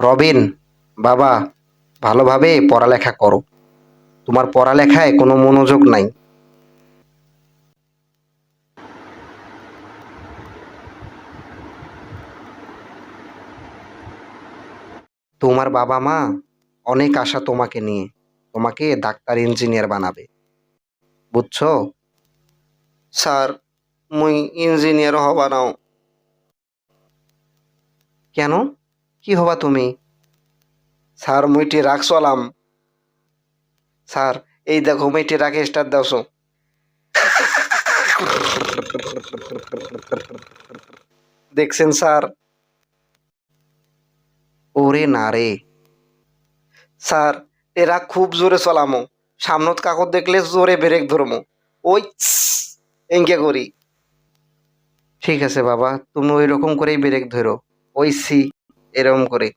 রবিন বাবা ভালোভাবে পড়ালেখা করো। তোমার পড়ালেখায় কোনো মনোযোগ নাই। তোমার বাবা মা অনেক আশা তোমাকে নিয়ে তোমাকে ডাক্তার ইঞ্জিনিয়ার বানাবে। বুঝছ? স্যার মুই ইঞ্জিনিয়ার হবা নাও। কেন? কি হবা তুমি? স্যার, মুইটি রাগ চলাম স্যার, এই দেখো মেয়েটি রাগে স্টার দাওছো দেখছেন, স্যার? ওরে না রে। স্যার, এরা খুব জোরে চলামো। সামনত কাকত দেখলে জোরে ব্রেক ধরমো। ওই এঙ্কে করি। ঠিক আছে, বাবা, তুমি ওই রকম করেই ব্রেক ধরো। ওই সি এরকম করে।